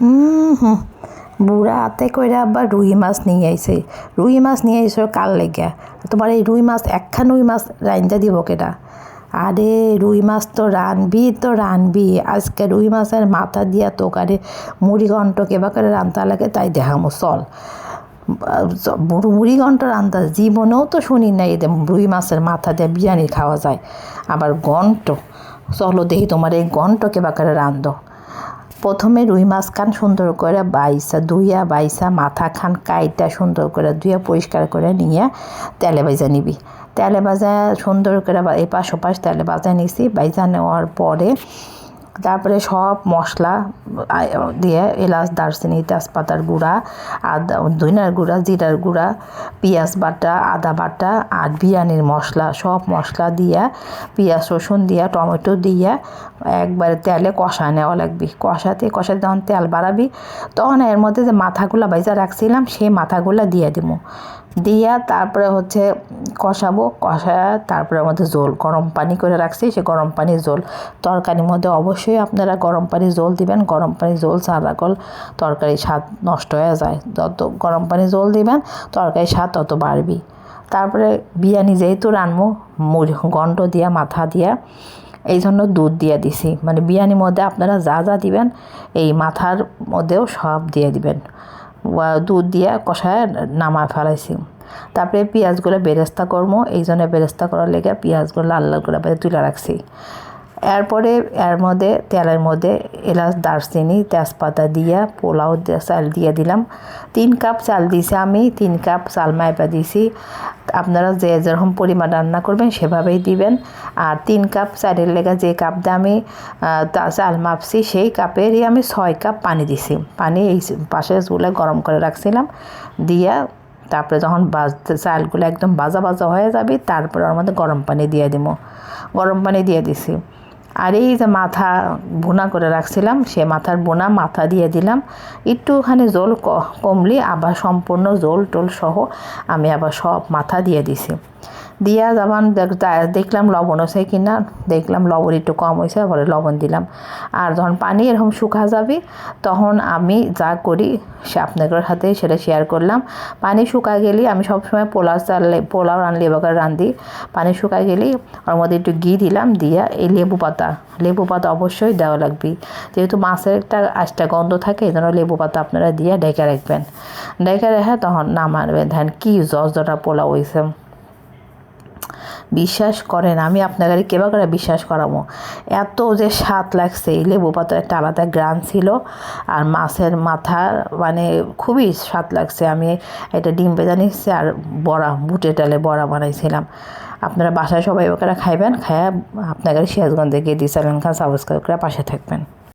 হুম বুড়া হাতে কইরা আবার রুই মাছ নিয়ে আইছে। রুই মাছ নিয়ে আইসো কাল লেগে তোমার এই রুই মাছ, একখান রুই মাছ রাইন্দা দিব কেটা আরে, রুই মাছ তো রানবি তো রানবি। আজকে রুই মাছের মাথা দিয়া তোকারে মুড়ি ঘন্ট কেবা করে রান্তা লাগে তাই দেখামো, চল। মুড়ি ঘন্ট রান্তা, জীবনেও তো শুনি নাই রুই মাছের মাথা দিয়ে বিরিয়ানি খাওয়া যায়। আবার ঘন্ট, চলো দেখি তোমার এই ঘন্ট কেবা করে রান্ধো। প্রথমে রুই মাছ খান সুন্দর করে বাইসা, ধুইয়া বাইসা, মাথা খান কাইটা সুন্দর করে ধুইয়া পরিষ্কার করে নিয়ে তেলে বাইজা নিবি। তেলে বাজা সুন্দর করে এপাশ পাশ ওপাশ তেলে বাজা নিছি বাইজা নেওয়ার পরে তারপরে সব মশলা দিয়ে এলাচ, দারচিনি, তেজপাতার গুঁড়া, আদা, ধইনার গুঁড়া, জিরার গুঁড়া, পেঁয়াজ বাটা, আদা বাটা আর বিরিয়ানির মশলা, সব মশলা দিয়া, পেঁয়াজ, রসুন দিয়া, টমেটো দিয়া একবারে তেলে কষা নেওয়া লাগবে। কষাতে কষাতে যখন তেল বাড়াবি, তখন এর মধ্যে যে মাথাগুলো বাইজা রাখছিলাম সেই মাথাগুলো দিয়ে দিব। দিয়া তারপরে হচ্ছে কষাবো কষা তারপরে আমাদের জোল গরম পানি করে রাখছি, সে গরম পানির জোল তরকারির মধ্যে অবশ্যই আপনারা গরম পানির জোল দিবেন। গরম পানির জোল ছাড়া কল তরকারি স্বাদ নষ্ট হয়ে যায়। যত গরম পানি জোল দিবেন তরকারির স্বাদ তত বাড়বি। তারপরে বিরিয়ানি যেহেতু রানবো মুড়ি গন্ড দিয়া, মাথা দিয়া, এই জন্য দুধ দিয়ে দিছি। মানে বিরিয়ানির মধ্যে আপনারা যা যা দিবেন, এই মাথার মধ্যেও সব দিয়ে দিবেন। দুধ দিয়ে কষায় নামায় ফেলাইছি। তারপরে পেঁয়াজগুলো বেরেস্তা করব এইজনে বেরেস্তা করার লেগে পেঁয়াজগুলো লাল লাল করে তুলে রাখছি। এরপরে এর মধ্যে, তেলের মধ্যে এলাচ, দারচিনি, তেজপাতা দিয়ে, পোলাও চাল দিয়ে দিলাম। তিন কাপ চাল দিয়েছি আমি, তিন কাপ চাল মাইপা দিয়েছি আপনারা যে যেরকম পরিমাণ রান্না করবেন সেভাবেই দিবেন। আর তিন কাপ চালের লেগে যে কাপ দিয়ে আমি চাল মাপছি, সেই কাপেরই আমি ছয় কাপ পানি দিছি। পানি এই পাশে চুলে গরম করে রাখছিলাম। দিয়া তারপরে যখন চালগুলো একদম বাজা বাজা হয়ে যাবে, তারপরে ওর মধ্যে গরম পানি দিয়ে দিব। গরম পানি দিয়ে দিছি। আর এই যে মাথা বোনা করে রাখছিলাম, সে মাথার বোনা মাথা দিয়ে দিলাম। একটুখানি জল কমলে আবার সম্পূর্ণ জল টোল সহ আমি আবার সব মাথা দিয়ে দিছি। দিয়া যখন দেখলাম লবণ হয়েছে কিনা দেখলাম লবণ একটু কম হয়েছে পরে লবণ দিলাম। আর যখন পানি এরকম শুকা যাবে, তখন আমি যা করি, সে আপনাদের সাথে সেটা শেয়ার করলাম। পানি শুকা গেলে আমি সবসময় পোলাও চাললে পোলাও রানলে এবার রান্ধি পানি শুকা গেলেই ওর মধ্যে একটু ঘি দিলাম, দিয়া এই লেবু পাতা লেবু পাতা অবশ্যই দেওয়া লাগবে। যেহেতু মাছের একটা আশটা গন্ধ থাকে, এই জন্য লেবু পাতা আপনারা দিয়ে ডেকে রাখবেন। ডেকে রেখে তখন নামাবেন ধ্যান কি জস জটা পোলাও হয়েছে বিশ্বাস করেন, আমি আপনাকে কেবা করে বিশ্বাস করাবো? এত যে স্বাদ লাগছে, এই লেবু পাতার একটা আলাদা গ্রান ছিল, আর মাছের মাথা মানে খুবই স্বাদ লাগছে। আমি এটা ডিম ভেজা নিচ্ছি আর বড়া বুটে ডালে বড়া বানাইছিলাম। আপনারা বাসায় সবাই ওখানে খাইবেন, খাইয়া আপনাদের সিরাজগঞ্জে গিয়ে দিয়ে চ্যানেল খান, সাবস্ক্রাইব করে পাশে থাকবেন।